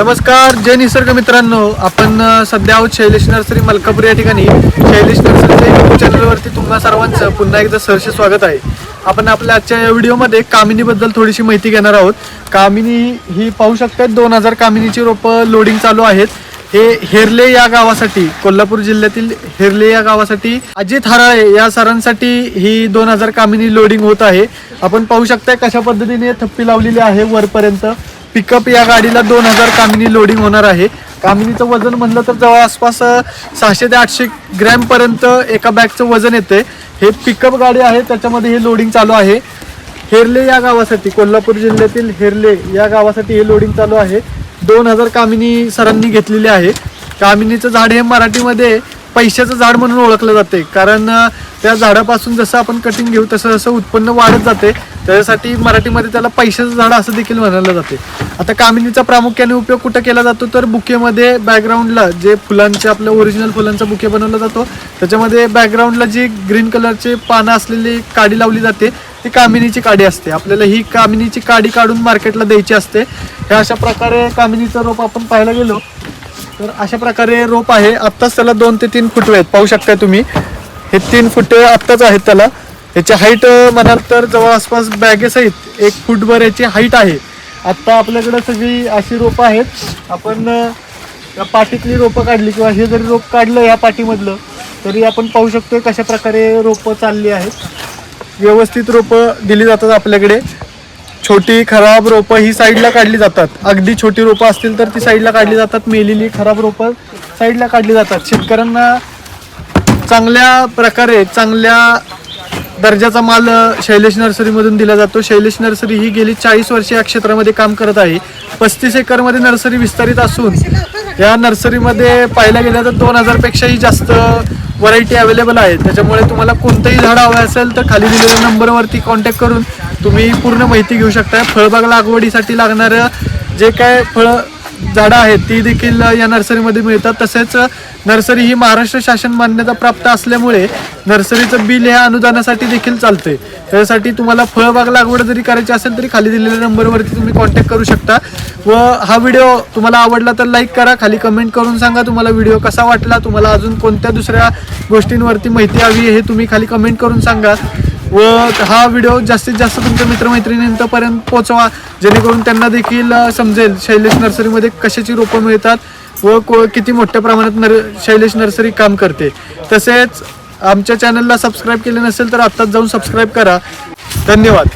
नमस्कार जय निसर्ग मित्रांनो. आपण सध्या आहोत शैलेश नर्सरी मलकापूर या ठिकाणी. शैलेश नर्सरीच्या युट्यूब चॅनलवरती तुम्हाला सर्वांचं पुन्हा एकदा सहर्ष स्वागत आहे. आपण आपल्या आजच्या या व्हिडिओमध्ये कामिनीबद्दल थोडीशी माहिती घेणार आहोत. कामिनी ही पाहू शकतात दोन हजार कामिनीची रोपं लोडिंग चालू आहेत. हे हेरले या गावासाठी कोल्हापूर जिल्ह्यातील हेरले या गावासाठी अजित हराळे या सरांसाठी ही दोन हजार कामिनी लोडिंग होत आहे. आपण पाहू शकता कशा पद्धतीने थप्पी लावलेली आहे वरपर्यंत. पिकअप या गाडीला दोन हजार कामिनी लोडिंग होणार आहे. कामिनीचं वजन म्हणलं तर जवळ आसपास सहाशे ते आठशे ग्रॅम पर्यंत एका बॅगचं वजन येते. हे पिकअप गाडी आहे त्याच्यामध्ये हे लोडिंग चालू आहे. हेरले या गावासाठी कोल्हापूर जिल्ह्यातील हेरले या गावासाठी हे लोडिंग चालू आहे. दोन हजार कामिनी सरांनी घेतलेली आहे. कामिनीचं झाड हे मराठीमध्ये पैशाचं झाड म्हणून ओळखलं जाते. कारण त्या झाडापासून जसं आपण कटिंग घेऊ तसं जसं उत्पन्न वाढत जाते. त्याच्यासाठी मराठीमध्ये त्याला पैशाचं झाड असं देखील म्हणायला जाते. आता कामिनीचा प्रामुख्याने उपयोग कुठं केला जातो? तर बुकेमध्ये बॅकग्राऊंडला जे फुलांचे आपलं ओरिजिनल फुलांचा बुके बनवला जातो. त्याच्यामध्ये बॅकग्राऊंडला जी ग्रीन कलरचे पानं असलेली काडी लावली जाते ती कामिनीची काडी असते. आपल्याला ही कामिनीची काडी काढून मार्केटला द्यायची असते. ह्या अशा प्रकारे कामिनीचं रोप आपण पाहायला गेलो. तर अशा प्रकारे रोप आहे. आत्ताच त्याला दोन ते तीन फुटवे आहेत. पाहू शकता तुम्ही. हे तीन फुटे आत्ताच आहेत त्याला. याची हाईट म्हणाल तर जवळ आसपास बॅगेसहित एक फूटभर याची हाईट आहे. आत्ता आपल्याकडं सगळी अशी रोपं आहेत. आपण या पाठीतली रोपं काढली किंवा हे जरी रोप काढलं या पाठीमधलं तरी आपण पाहू शकतोय कशा प्रकारे रोपं चालली आहेत. व्यवस्थित रोपं दिली जातात आपल्याकडे. छोटी खराब रोपं ही साईडला काढली जातात. अगदी छोटी रोपं असतील तर ती साईडला काढली जातात. मेलेली खराब रोपं साईडला काढली जातात. शेतकऱ्यांना चांगल्या प्रकारे चांगल्या दर्जाचा माल शैलेश नर्सरीमधून दिला जातो. शैलेश नर्सरी ही गेली चाळीस वर्षे या क्षेत्रामध्ये काम करत आहे. पस्तीस एकरमध्ये नर्सरी विस्तारित असून या नर्सरीमध्ये पाहायला गेलं तर दोन हजारपेक्षाही जास्त व्हरायटी अवेलेबल आहे त्याच्यामुळे तुम्हाला कोणतंही झाड हवं असेल तर खाली दिलेल्या नंबरवरती कॉन्टॅक्ट करून तुम्ही पूर्ण माहिती घेऊ शकता फळबाग लागवडीसाठी लागणारं जे काय फळं झाडं आहेत ती देखील या नर्सरीमध्ये मिळतात. तसेच नर्सरी ही महाराष्ट्र शासन मान्यता प्राप्त असल्यामुळे नर्सरीचं बिल हे अनुदानासाठी देखील चालते त्यासाठी तुम्हाला फळबाग लागवड जरी करायची असेल तरी खाली दिलेल्या नंबरवरती तुम्ही कॉन्टॅक्ट करू शकता. व हा व्हिडिओ तुम्हाला आवडला तर लाईक करा. खाली कमेंट करून सांगा तुम्हाला व्हिडिओ कसा वाटला. तुम्हाला अजून कोणत्या दुसऱ्या गोष्टींवरती माहिती हवी आहे हे तुम्ही खाली कमेंट करून सांगा. व हा व्हिडिओ जास्तीत जास्त तुमच्या मित्रमैत्रिणींपर्यंत पोहोचवा. जेणेकरून त्यांना देखील समजेल शैलेश नर्सरीमध्ये कशाची रोपं मिळतात व को किती मोठ्या प्रमाणात नर शैलेश नर्सरी काम करते. तसेच आमच्या चॅनलला सबस्क्राईब केले नसेल तर आत्ताच जाऊन सबस्क्राईब करा. धन्यवाद.